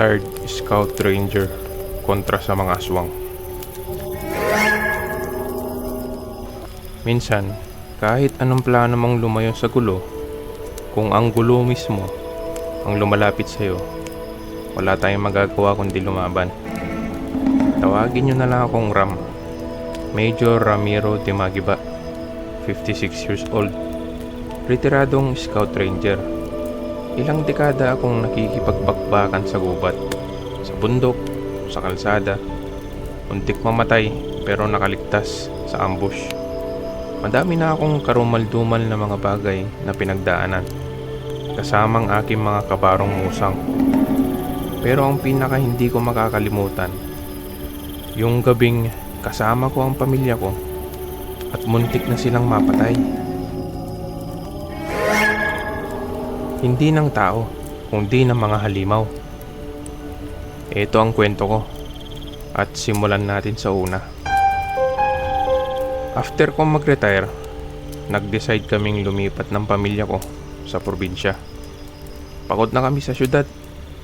retired scout ranger kontra sa mga aswang. Minsan, kahit anong plano mong lumayo sa gulo, kung ang gulo mismo ang lumalapit sa'yo, wala tayong magagawa kundi lumaban. Tawagin nyo na lang akong Ram. Major Ramiro de Magiba, 56 years old. Retiradong scout ranger. Ilang dekada akong nakikipagbakbakan sa gubat, sa bundok, sa kalsada. Untik mamatay pero nakaligtas sa ambush. Madami na akong karumal-dumal na mga bagay na pinagdaanan. Kasamang aking mga kabarong musang. Pero ang pinaka hindi ko makakalimutan, yung gabing kasama ko ang pamilya ko at muntik na silang mapatay. Hindi ng tao, kundi ng mga halimaw. Ito ang kwento ko at simulan natin sa una. After kong mag-retire, nag-decide kaming lumipat ng pamilya ko sa probinsya. Pagod na kami sa syudad.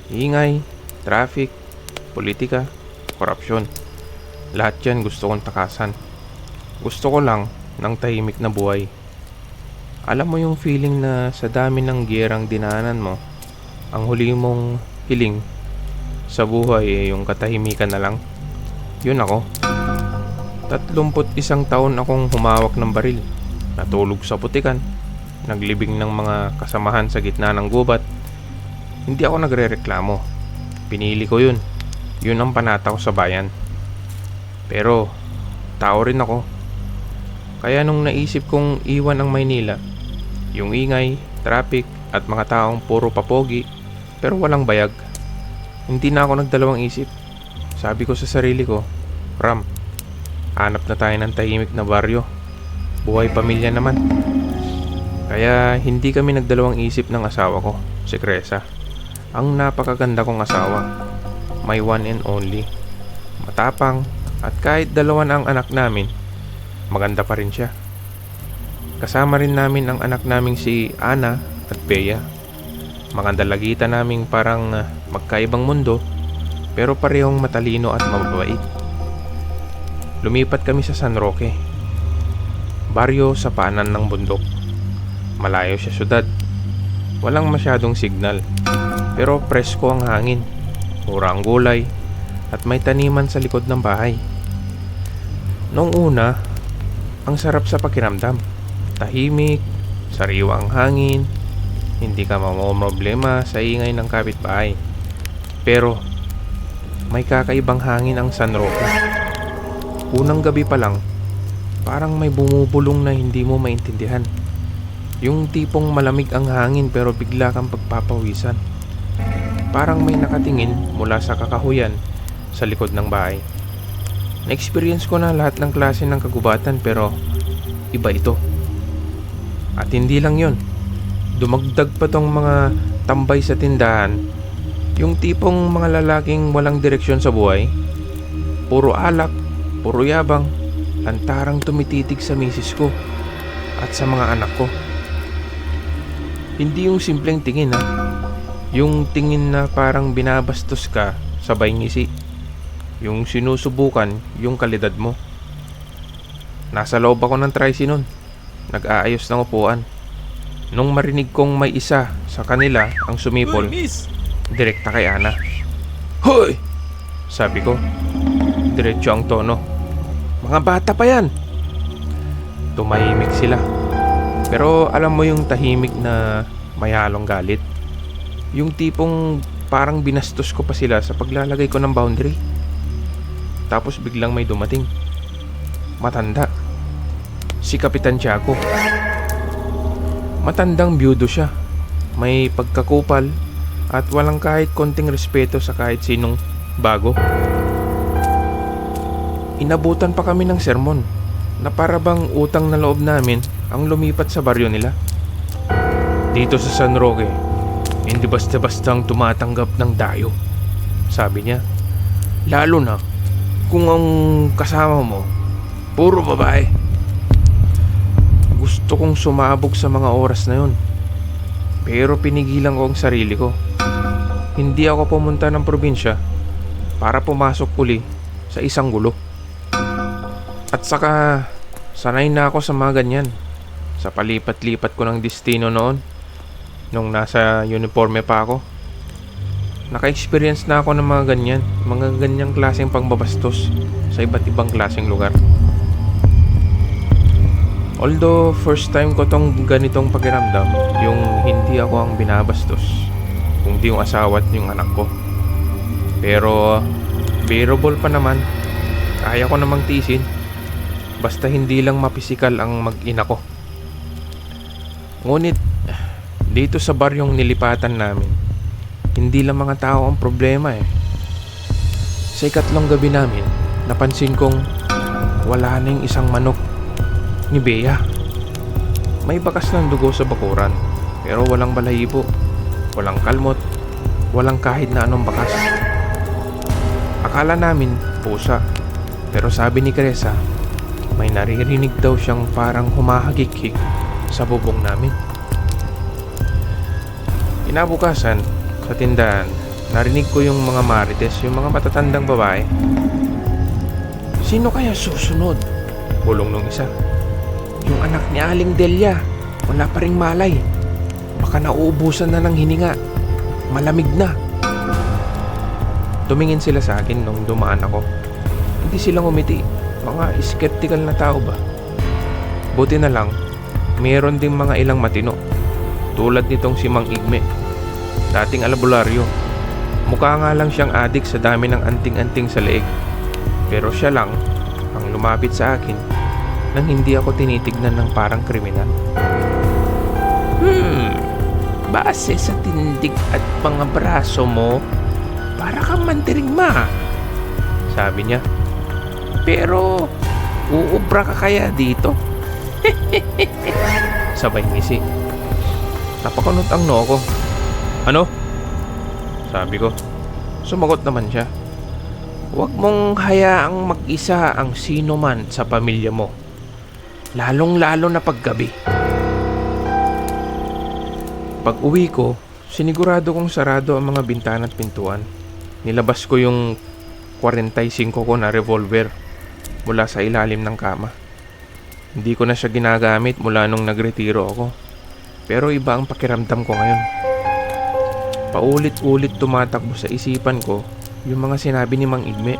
Ingay, traffic, politika, korupsyon. Lahat yan gusto kong takasan. Gusto ko lang ng tahimik na buhay. Alam mo yung feeling na sa dami ng giyerang dinaanan mo, ang huli mong hiling sa buhay ay yung katahimikan na lang. Yun ako. Tatlumput isang taon akong humawak ng baril. Natulog sa putikan. Naglibing ng mga kasamahan sa gitna ng gubat. Hindi ako nagre-reklamo. Pinili ko yun. Yun ang panata ko sa bayan. Pero, tao rin ako. Kaya nung naisip kong iwan ang Maynila, yung ingay, traffic, at mga taong puro papogi, pero walang bayag, hindi na ako nagdalawang isip. Sabi ko sa sarili ko, Ram, hanap na tayo ng tahimik na baryo. Buhay pamilya naman. Kaya hindi kami nagdalawang isip ng asawa ko, si Cresa. Ang napakaganda kong asawa. My one and only. Matapang at kahit dalawa na ang anak namin, maganda pa rin siya. Kasama rin namin ang anak naming si Ana at Bea. Mga dalagita naming parang ah, magkaibang mundo pero parehong matalino at mababait. Lumipat kami sa San Roque. Baryo sa paanan ng bundok. Malayo sa syudad. Walang masyadong signal. Pero presko ang hangin. Mura ang gulay. At may taniman sa likod ng bahay. Noong una, ang sarap sa pakiramdam. Tahimik, sariwa ang hangin, hindi ka problema sa ingay ng kapitbahay. Pero, may kakaibang hangin ang San Roque. Unang gabi pa lang, parang may bumubulong na hindi mo maintindihan. Yung tipong malamig ang hangin pero bigla kang pagpapawisan. Parang may nakatingin mula sa kakahuyan sa likod ng bahay. Na-experience ko na lahat ng klase ng kagubatan pero iba ito. At hindi lang yon. Dumagdag pa tong mga tambay sa tindahan. Yung tipong mga lalaking walang direksyon sa buhay. Puro alak, puro yabang, lantarang tumititig sa misis ko at sa mga anak ko. Hindi yung simpleng tingin ha. Yung tingin na parang binabastos ka sabay ngisi. Yung sinusubukan yung kalidad mo. Nasa loob ako ng tricy nun. Nag-aayos ng upuan. Nung marinig kong may isa sa kanila ang sumipol, direkta kay Ana. Hoy! Sabi ko. Diretso ang tono. Mga bata pa yan! Tumahimik sila. Pero alam mo yung tahimik na may halong galit. Yung tipong parang binastos ko pa sila sa paglalagay ko ng boundary. Tapos biglang may dumating. Matanda. Si Kapitan Tiago. Matandang byudo siya. May pagkakupal at walang kahit konting respeto sa kahit sinong bago. Inabutan pa kami ng sermon na para bang utang na loob namin ang lumipat sa baryo nila. Dito sa San Roque, hindi basta-bastang tumatanggap ng dayo. Sabi niya, lalo na kung ang kasama mo, puro babae. Gusto kong sumabog sa mga oras na yun. Pero pinigilan ko ang sarili ko. hindi ako pumunta ng probinsya para pumasok uli sa isang gulo. At saka, sanay na ako sa mga ganyan. Sa palipat-lipat ko ng destino noon, nung nasa uniforme pa ako. Naka-experience na ako ng mga ganyan, mga ganyang klaseng pangbabastos sa iba't ibang klaseng lugar. Although first time ko tong ganitong pakiramdam, yung hindi ako ang binabastos, kundi yung asawa at yung anak ko. Pero bearable pa naman, kaya ko namang tisin, basta hindi lang mapisikal ang mag-ina ko. Ngunit, dito sa bar yung nilipatan namin, hindi lang mga tao ang problema eh. Sa ikatlong gabi namin, napansin kong wala na yung isang manok ni Bea. May bakas ng dugo sa bakuran, pero walang balahibo, walang kalmot, walang kahit na anong bakas. Akala namin pusa, pero sabi ni Cresa, may naririnig daw siyang parang humahagik-hik sa bubong namin. Inabukasan, sa tindahan, narinig ko yung mga marites, yung mga matatandang babae. Sino kaya susunod? Bulong nung isa. Yung anak ni Aling Delia, wala pa ring malay. Baka nauubusan na ng hininga. Malamig na. Tumingin sila sa akin nung dumaan ako. Hindi sila ngumiti. Mga skeptical na tao ba? Buti na lang, mayroon ding mga ilang matino. Tulad nitong si Mang Igme. Dating albularyo. Mukha nga lang siyang adik sa dami ng anting-anting sa leeg. Pero siya lang ang lumapit sa akin nang hindi ako tinitignan ng parang kriminal. Hmm, base sa tindig at mga braso mo, para kang mandirigma. Sabi niya. Pero, uubra ka kaya dito? Sabay ngisi. Napakunot ang noo ko. Ano? Sabi ko. Sumagot naman siya. Huwag mong hayaang mag-isa ang sino man sa pamilya mo. Lalong-lalo na paggabi. Pag uwi ko, sinigurado kong sarado ang mga bintana at pintuan. Nilabas ko yung 45 ko na revolver mula sa ilalim ng kama. Hindi ko na siya ginagamit mula nung nagretiro ako. Pero iba ang pakiramdam ko ngayon. Paulit-ulit tumatakbo sa isipan ko yung mga sinabi ni Mang Igme.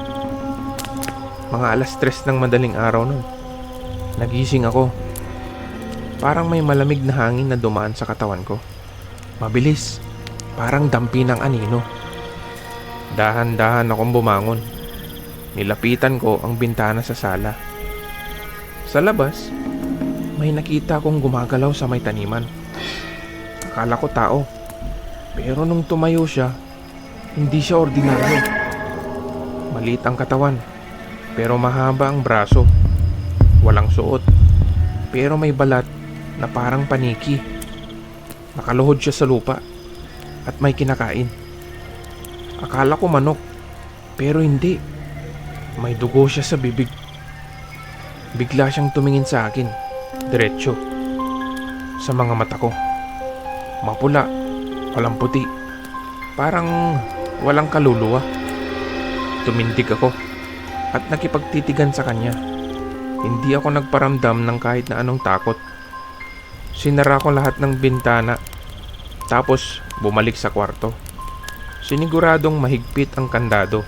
Mga alas tres ng madaling araw nun. Nagising ako. Parang may malamig na hangin na dumaan sa katawan ko. Mabilis. Parang dampi ng anino. Dahan-dahan akong bumangon. Nilapitan ko ang bintana sa sala. Sa labas, may nakita akong gumagalaw sa may taniman. Akala ko tao. Pero nung tumayo siya, hindi siya ordinaryo. Maliit ang katawan, pero mahaba ang braso. Walang suot, pero may balat na parang paniki. Nakaluhod siya sa lupa at may kinakain. Akala ko manok, pero hindi. May dugo siya sa bibig. Bigla siyang tumingin sa akin, diretso, sa mga mata ko. Mapula, walang puti, parang walang kaluluwa. Tumindig ako at nakipagtitigan sa kanya. Hindi ako nagparamdam ng kahit na anong takot. Sinara ko lahat ng bintana tapos bumalik sa kwarto. Siniguradong mahigpit ang kandado.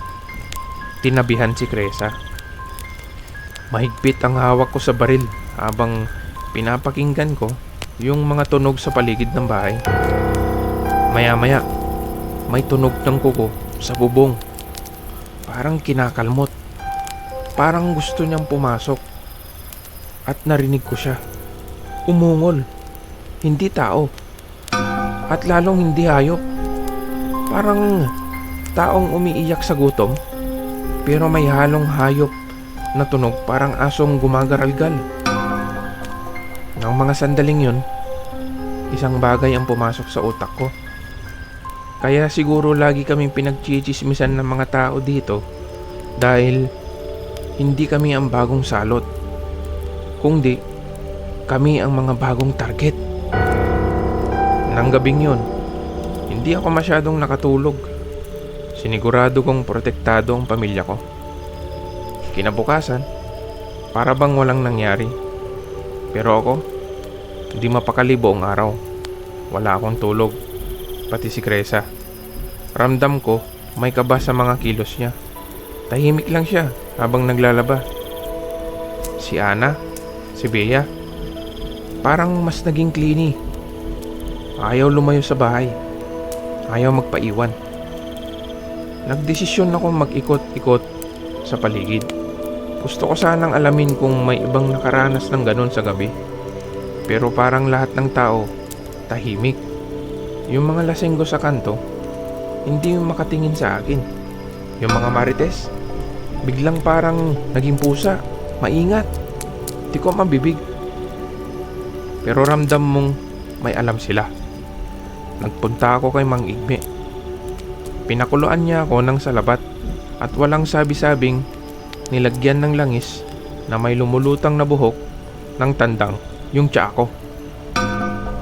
Tinabihan si Kresa. Mahigpit ang hawak ko sa baril habang pinapakinggan ko yung mga tunog sa paligid ng bahay. Maya-maya, may tunog ng kuko sa bubong. Parang kinakalmot. Parang gusto niyang pumasok. At narinig ko siya. Umungol. Hindi tao. At lalong hindi hayop. Parang taong umiiyak sa gutom. Pero may halong hayop na tunog parang asong gumagaralgal. Nang mga sandaling yun, isang bagay ang pumasok sa utak ko. Kaya siguro lagi kaming pinagchichismisan ng mga tao dito dahil hindi kami ang bagong salot. Kung di, kami ang mga bagong target. Nang gabing yun, hindi ako masyadong nakatulog Sinigurado kong protektado ang pamilya ko. Kinabukasan, para bang walang nangyari. Pero ako, hindi mapakali buong araw. Wala akong tulog, pati si Kresa. Ramdam ko may kaba sa mga kilos niya. Tahimik lang siya habang naglalaba. Si Ana, si Bea, parang mas naging clingy. Ayaw lumayo sa bahay. Ayaw magpaiwan. Nagdesisyon ako mag-ikot-ikot sa paligid. Gusto ko sanang alamin kung may ibang nakaranas ng ganun sa gabi. Pero parang lahat ng tao, tahimik. Yung mga lasenggo sa kanto, hindi yung makatingin sa akin. Yung mga marites, biglang parang naging pusa, maingat. Di ko mabibig. Pero ramdam mong may alam sila. Nagpunta ako kay Mang Igme. Pinakuluan niya ako ng salabat at walang sabi-sabing nilagyan ng langis na may lumulutang na buhok ng tandang yung tsa ko.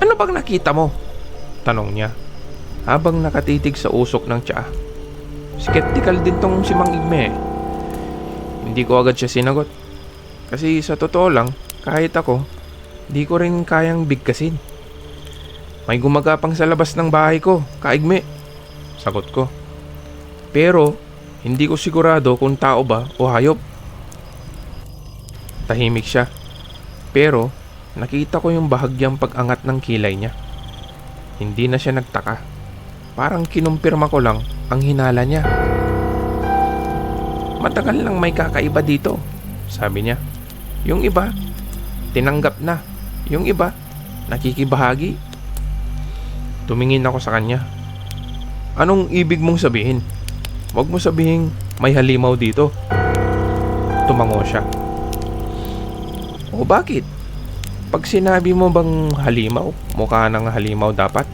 Ano bang nakita mo? Tanong niya habang nakatitig sa usok ng tsa. Skeptical din tong si Mang Igme. Hindi ko agad siya sinagot. Kasi sa totoo lang, kahit ako, di ko rin kayang bigkasin. May gumagapang sa labas ng bahay ko, kaigme. Sagot ko. Pero, hindi ko sigurado kung tao ba o hayop. Tahimik siya. Pero, nakita ko yung bahagyang pag-angat ng kilay niya. Hindi na siya nagtaka. Parang kinumpirma ko lang ang hinala niya. Matagal lang may kakaiba dito, sabi niya. Yung iba, tinanggap na. Yung iba, nakikibahagi. Tumingin ako sa kanya. Anong ibig mong sabihin? Huwag mo sabihin may halimaw dito. Tumango siya. O bakit? Pag sinabi mo bang halimaw, mukha ng halimaw dapat?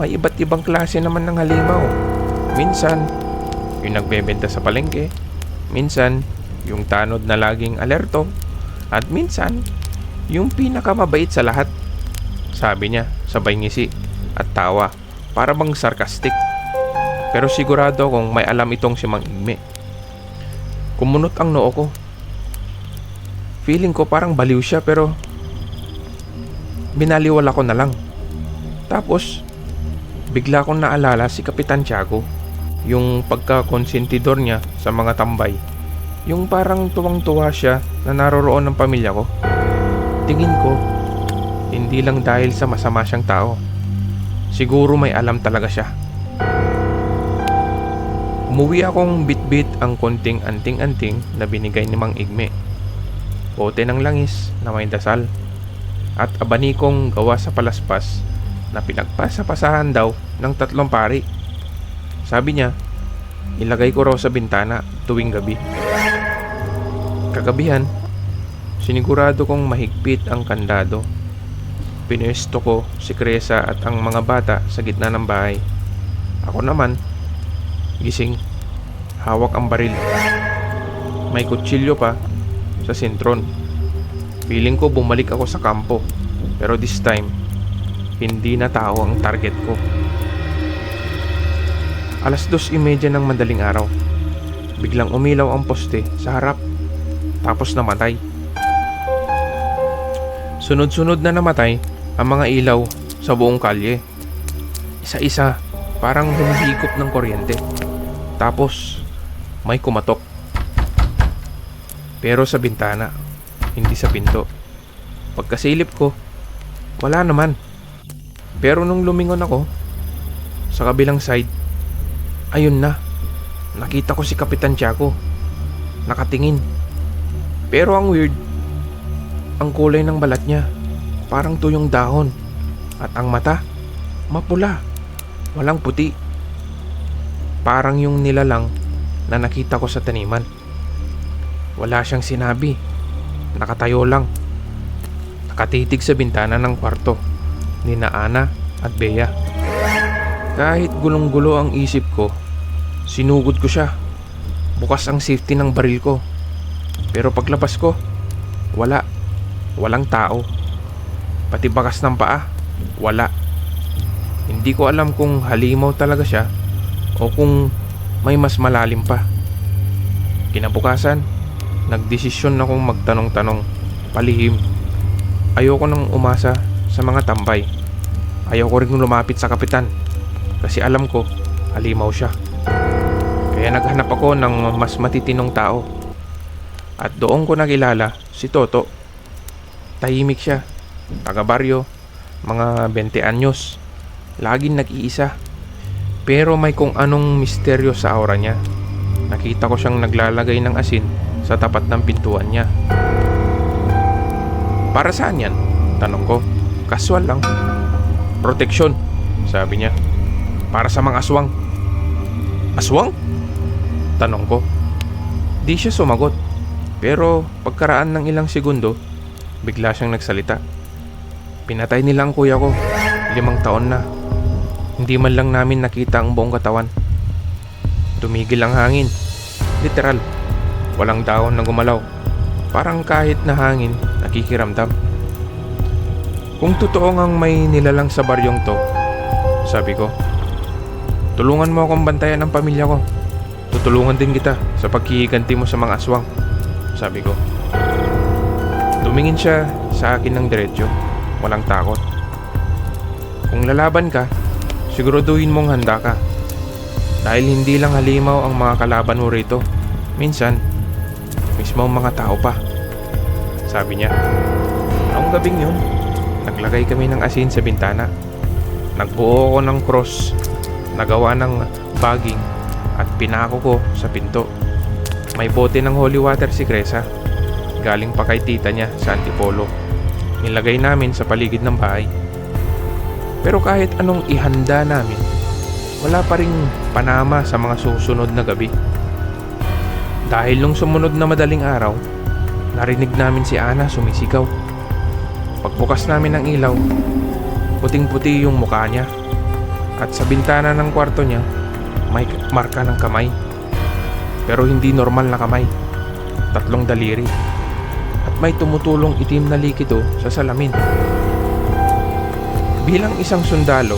May iba't ibang klase naman ng halimaw. Minsan, yung nagbebenta sa palengke. Minsan, yung tanod na laging alerto. At minsan, yung pinakamabait sa lahat. Sabi niya, sabay ngisi at tawa. Para bang sarcastic. Pero sigurado kung may alam itong si Mang Igme. Kumunot ang noo ko. Feeling ko parang baliw siya pero binaliwala ko na lang. Tapos, bigla kong naalala si Kapitan Tiago. Yung pagkakonsentidor niya sa mga tambay. Yung parang tuwang-tuwa siya na naroroon ng pamilya ko. Tingin ko, hindi lang dahil sa masama siyang tao. Siguro may alam talaga siya. Umuwi akong bit-bit ang konting anting-anting na binigay ni Mang Igme. Bote ng langis na may dasal. At abanikong gawa sa palaspas na pinagpasapasahan daw ng tatlong pari. Sabi niya, ilagay ko raw sa bintana tuwing gabi. Kagabihan, sinigurado kong mahigpit ang kandado. Pinuesto ko si Kresa at ang mga bata sa gitna ng bahay. Ako naman, gising, hawak ang baril. May kutsilyo pa sa sentron. Feeling ko bumalik ako sa kampo. Pero this time, hindi na tao ang target ko. Alas dos imedya ng madaling araw. Biglang umilaw ang poste sa harap. Tapos namatay. Sunod-sunod na namatay ang mga ilaw sa buong kalye. Isa-isa, parang humihigop ng kuryente. Tapos, may kumatok. Pero sa bintana, hindi sa pinto. Pagkasilip ko, wala naman. Pero nung lumingon ako, sa kabilang side, ayun na. Nakita ko si Kapitan Tiago. Nakatingin. Pero ang weird, ang kulay ng balat niya, parang tuyong dahon. At ang mata, mapula. Walang puti. Parang yung nilalang na nakita ko sa taniman. Wala siyang sinabi. Nakatayo lang. Nakatitig sa bintana ng kwarto ni na Ana at Bea. Kahit gulong-gulo ang isip ko, sinugod ko siya. Bukas ang safety ng baril ko. Pero paglabas ko, wala. Walang tao. Pati bakas ng paa, wala. Hindi ko alam kung halimaw talaga siya o kung may mas malalim pa. Kinabukasan, nagdesisyon akong magtanong-tanong, palihim. Ayoko nang umasa sa mga tambay. Ayoko rin lumapit sa kapitan kasi alam ko, halimaw siya. Kaya naghanap ako ng mas matitinong tao. At doon ko nakilala si Toto. Tahimik siya, taga baryo, mga 20 anyos. Laging nag-iisa. Pero may kung anong misteryo sa aura niya. Nakita ko siyang naglalagay ng asin sa tapat ng pintuan niya. Para saan yan? Tanong ko. Kaswal lang. Proteksyon, sabi niya. Para sa mga aswang. Aswang? Tanong ko. Di siya sumagot. Pero pagkaraan ng ilang segundo, bigla siyang nagsalita. Pinatay nila ang kuya ko. Limang taon na. Hindi man lang namin nakita ang buong katawan. Tumigil ang hangin. Literal. Walang dahon na gumalaw. Parang kahit na hangin, nakikiramdam. Kung totoo ngang may nilalang sa baryong to, sabi ko, tulungan mo akong bantayan ang pamilya ko. Tutulungan din kita sa pagkikiganti mo sa mga aswang, sabi ko. Tumingin siya sa akin ng diretsyo, walang takot. Kung lalaban ka, siguraduhin mong handa ka. Dahil hindi lang halimaw ang mga kalaban mo rito. Minsan, mismo ang mga tao pa. Sabi niya. Noong gabing yun, naglagay kami ng asin sa bintana. Nagbuo ako ng cross, nagawa ng bagging at pinako ko sa pinto. May bote ng holy water si Cresa. Galing pa kay tita niya sa Antipolo. Nilagay namin sa paligid ng bahay. Pero kahit anong ihanda namin, wala pa ring panama sa mga susunod na gabi. Dahil nung sumunod na madaling araw, narinig namin si Ana sumisigaw. Pagbukas namin ng ilaw, puting-puti yung mukha niya. At sa bintana ng kwarto niya, may marka ng kamay. Pero hindi normal na kamay. Tatlong daliri. At may tumutulong itim na likido sa salamin. Bilang isang sundalo,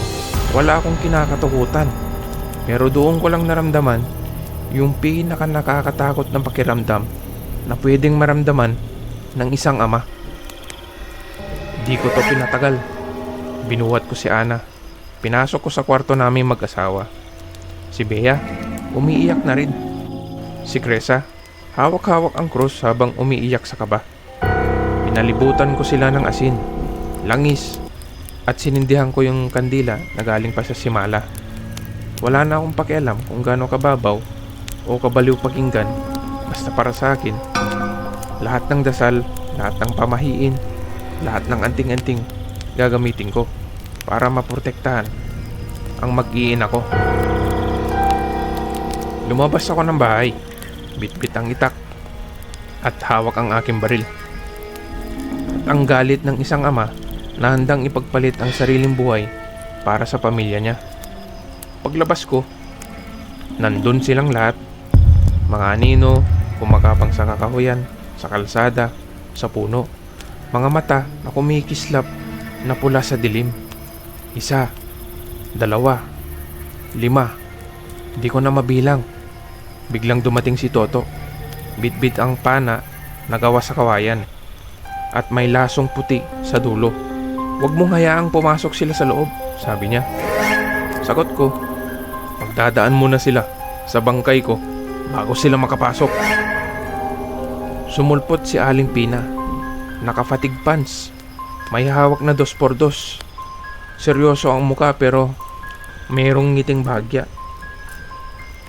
wala akong kinakatakutan. Pero doon ko lang naramdaman yung pinaka nakakatakot ng pakiramdam na pwedeng maramdaman ng isang ama. Di ko to pinatagal. Binuhat ko si Ana. Pinasok ko sa kwarto namin mag-asawa. Si Bea, umiiyak na rin. Si Cresa, hawak-hawak ang krus habang umiiyak sa kaba. Pinalibutan ko sila ng asin, langis, at sinindihan ko yung kandila na galing pa sa simala. Wala na akong pakialam kung gaano kababaw o kabaliw pakinggan. Basta para sa akin, lahat ng dasal, lahat ng pamahiin, lahat ng anting-anting gagamitin ko para maprotektahan ang mag-iin ako. Lumabas ako ng bahay, bitbit ang itak, at hawak ang aking baril. Ang galit ng isang ama na handang ipagpalit ang sariling buhay para sa pamilya niya. Paglabas ko, nandun silang lahat. Mga anino, kumakapang sa kakahuyan, sa kalsada, sa puno. Mga mata na kumikislap na pula sa dilim. Isa, dalawa, lima. Di ko na mabilang. Biglang dumating si Toto. Bitbit ang pana na gawa sa kawayan. At may lasong puti sa dulo. Huwag mong hayaang pumasok sila sa loob, sabi niya. Sagot ko, magdadaan muna sila sa bangkay ko bago sila makapasok. Sumulpot si Aling Pina. Nakafatig pants. May hawak na dos por dos. Seryoso ang muka pero mayroong ngiting bahagya.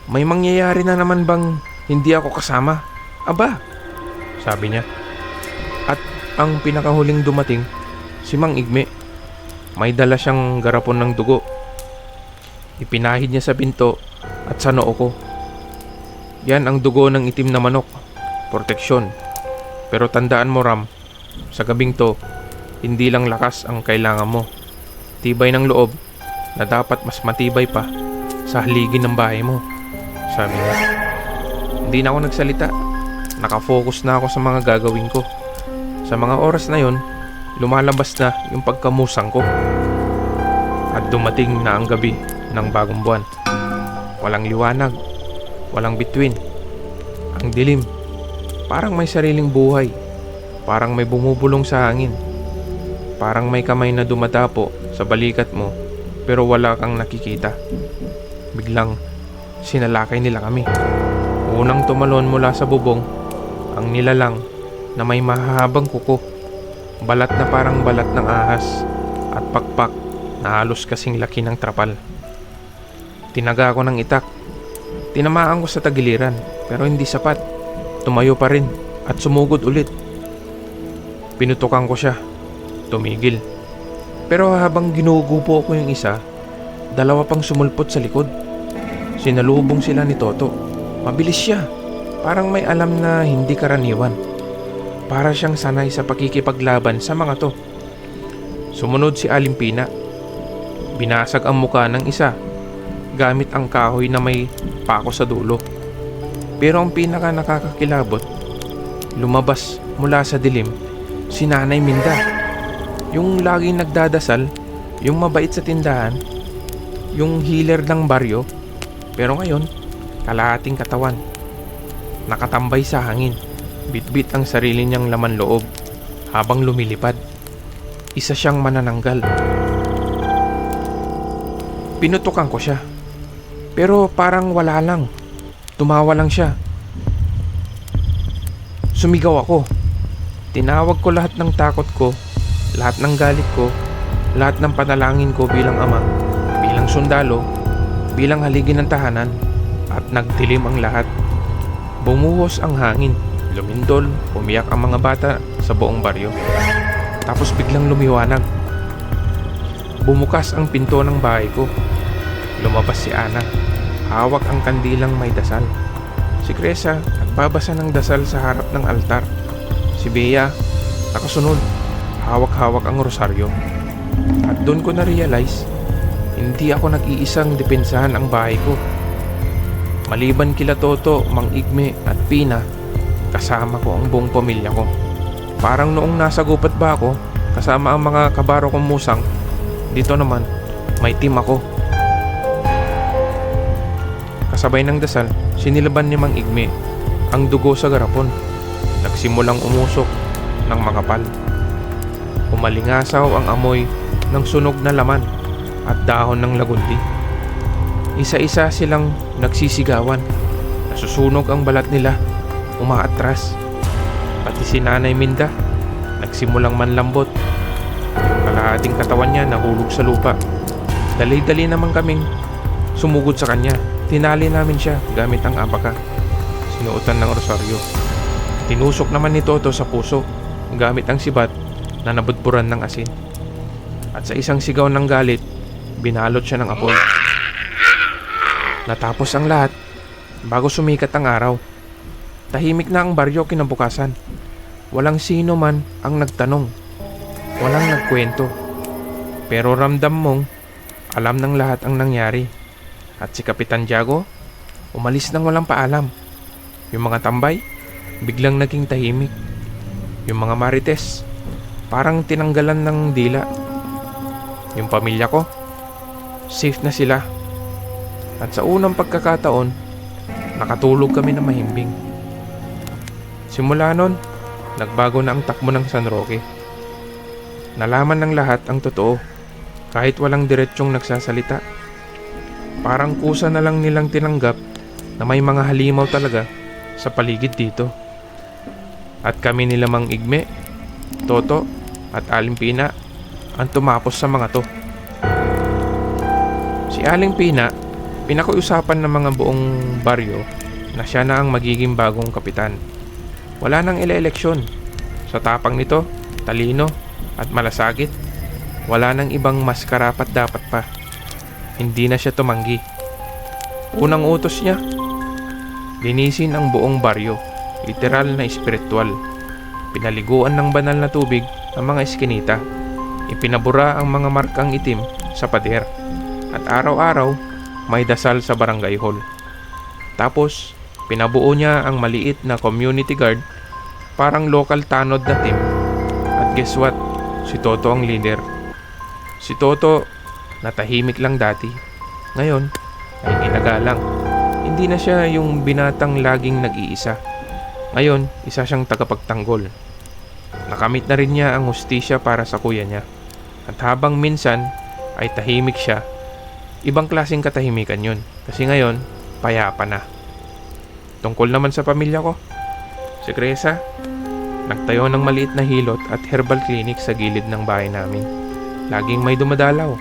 May mangyayari na naman bang hindi ako kasama? Aba, sabi niya. At ang pinakahuling dumating, si Mang Igme. May dala siyang garapon ng dugo. Ipinahid niya sa pinto at sa noo ko. Yan ang dugo ng itim na manok. Proteksyon. Pero tandaan mo Ram, sa gabing to, hindi lang lakas ang kailangan mo. Tibay ng loob na dapat mas matibay pa sa haligi ng bahay mo. Sabi niya. Hindi na ako nagsalita. Nakafocus na ako sa mga gagawin ko. Sa mga oras na yon, lumalabas na yung pagkamusang ko. At dumating na ang gabi ng bagong buwan. Walang liwanag, Walang between. Ang dilim. Parang may sariling buhay. Parang may bumubulong sa hangin. Parang may kamay na dumadapo sa balikat mo pero wala kang nakikita. Biglang sinalakay nila kami. Unang tumalon mula sa bubong ang nilalang na may mahahabang kuko. Balat na parang balat ng ahas at pakpak na halos kasing laki ng trapal. Tinaga ko ng itak. Tinamaan ko sa tagiliran pero hindi sapat. Tumayo pa rin at sumugod ulit. Pinutukan ko siya. Tumigil. Pero habang ginugupo ko yung isa, dalawa pang sumulpot sa likod. Sinalubong sila ni Toto. Mabilis siya. Parang may alam na hindi karaniwan. Para siyang sanay sa pakikipaglaban sa mga to. Sumunod si Alimpina. Binasag ang muka ng isa gamit ang kahoy na may pako sa dulo. Pero ang pinaka nakakakilabot, lumabas mula sa dilim si Nanay Minda. Yung laging nagdadasal, yung mabait sa tindahan, yung healer ng baryo, pero ngayon, kalahating katawan. Nakatambay sa hangin, bitbit ang sarili niyang laman loob habang lumilipad. Isa siyang manananggal. Pinutukan ko siya. Pero parang wala lang. Tumawa lang siya. Sumigaw ako. Tinawag ko lahat ng takot ko, lahat ng galit ko, lahat ng panalangin ko bilang ama, bilang sundalo, bilang haligi ng tahanan, at nagdilim ang lahat. Bumuhos ang hangin, lumindol, umiyak ang mga bata sa buong baryo. Tapos biglang lumiwanag. Bumukas ang pinto ng bahay ko. Lumabas si Ana. Hawak ang kandilang may dasal. Si Kresa nagbabasa ng dasal sa harap ng altar. Si Bea nakasunod. Hawak-hawak ang rosaryo. At doon ko na-realize, hindi ako nag-iisang depensahan ang bahay ko. Maliban kila Toto, Mang Igme at Pina, kasama ko ang buong pamilya ko. Parang noong nasa gupat ba ako, kasama ang mga kabaro kong musang, dito naman, may team ako. Kasabay ng dasal, sinilaban ni Mang Igme ang dugo sa garapon. Nagsimulang umusok ng makapal. Umalingasaw ang amoy ng sunog na laman at dahon ng lagundi. Isa-isa silang nagsisigawan. Nasusunog ang balat nila, umaatras. Pati si Nanay Minda, nagsimulang manlambot. Kalahating katawan niya nahulog sa lupa. Dali-dali naman kaming sumugod sa kanya. Tinali namin siya gamit ang abaka. Sinuotan ng rosaryo. Tinusok naman ni Toto sa puso gamit ang sibat na nabudburan ng asin. At sa isang sigaw ng galit, binalot siya ng apoy. Natapos ang lahat bago sumikat ang araw. Tahimik na ang baryo kinabukasan. Walang sino man ang nagtanong. Walang nagkwento. Pero ramdam mong alam ng lahat ang nangyari. At si Kapitan Diago, umalis nang walang paalam. Yung mga tambay, biglang naging tahimik. Yung mga marites, parang tinanggalan ng dila. Yung pamilya ko, safe na sila. At sa unang pagkakataon, nakatulog kami na mahimbing. Simula nun, nagbago na ang takbo ng San Roque. Nalaman ng lahat ang totoo, kahit walang diretsyong nagsasalita. Parang kusa na lang nilang tinanggap na may mga halimaw talaga sa paligid dito. At kami nila Mang Igme, Toto at Alimpina ang tumapos sa mga to. Si Aling Pina, pinakiusapan ng mga buong baryo na siya na ang magiging bagong kapitan. Wala nang ele-eleksyon. Sa tapang nito, talino at malasagit, wala nang ibang mas karapat dapat pa. Hindi na siya tumanggi. Unang utos niya, linisin ang buong baryo, literal na espiritual. Pinaliguan ng banal na tubig ang mga eskinita. Ipinabura ang mga markang itim sa pader. At araw-araw, may dasal sa barangay hall. Tapos, pinabuo niya ang maliit na community guard parang local tanod na team. At guess what? Si Toto ang leader. Si Toto, natahimik lang dati. Ngayon, ay ginagalang. Hindi na siya yung binatang laging nag-iisa. Ngayon, isa siyang tagapagtanggol. Nakamit na rin niya ang hustisya para sa kuya niya. At habang minsan ay tahimik siya, ibang klaseng katahimikan yun. Kasi ngayon, payapa na. Tungkol naman sa pamilya ko, si Cresa, nagtayo ng maliit na hilot at herbal clinic sa gilid ng bahay namin. Laging may dumadalaw,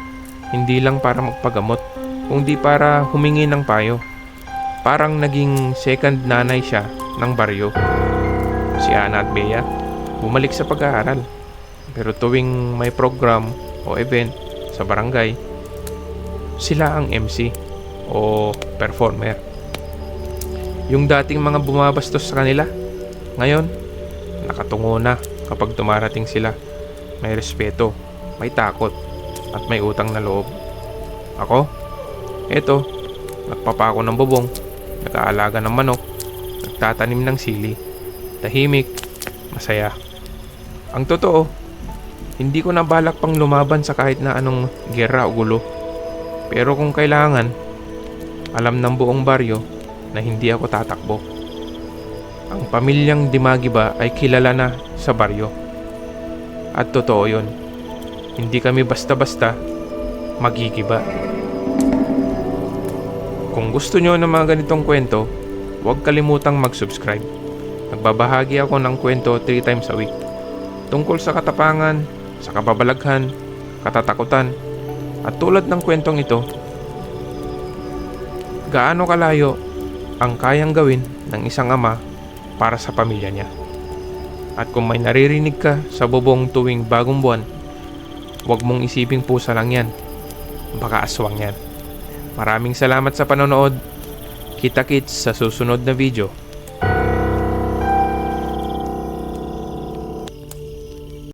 hindi lang para magpagamot, kundi para humingi ng payo. Parang naging second nanay siya ng baryo. Si Ana at Bea, bumalik sa pag-aaral. Pero tuwing may program o event sa barangay, sila ang MC o performer. Yung dating mga bumabastos sa kanila, ngayon, nakatungo na kapag dumarating sila. May respeto, may takot, at may utang na loob. Ako, eto, nagpapako ng bubong, nag-aalaga ng manok, nagtatanim ng sili, tahimik, masaya. Ang totoo, hindi ko na balak pang lumaban sa kahit na anong gera o gulo. Pero kung kailangan, alam ng buong baryo na hindi ako tatakbo. Ang pamilyang Dimagiba ay kilala na sa baryo. At totoo yun. Hindi kami basta-basta magigiba. Kung gusto nyo ng mga ganitong kwento, huwag kalimutang mag-subscribe. Nagbabahagi ako ng kwento 3 times a week. Tungkol sa katapangan, sa kababalaghan, katatakutan, at tulad ng kwentong ito, gaano kalayo ang kayang gawin ng isang ama para sa pamilya niya. At kung may naririnig ka sa bubong tuwing bagong buwan, huwag mong isiping pusa lang yan. Baka aswang yan. Maraming salamat sa panonood. Kita-kits sa susunod na video.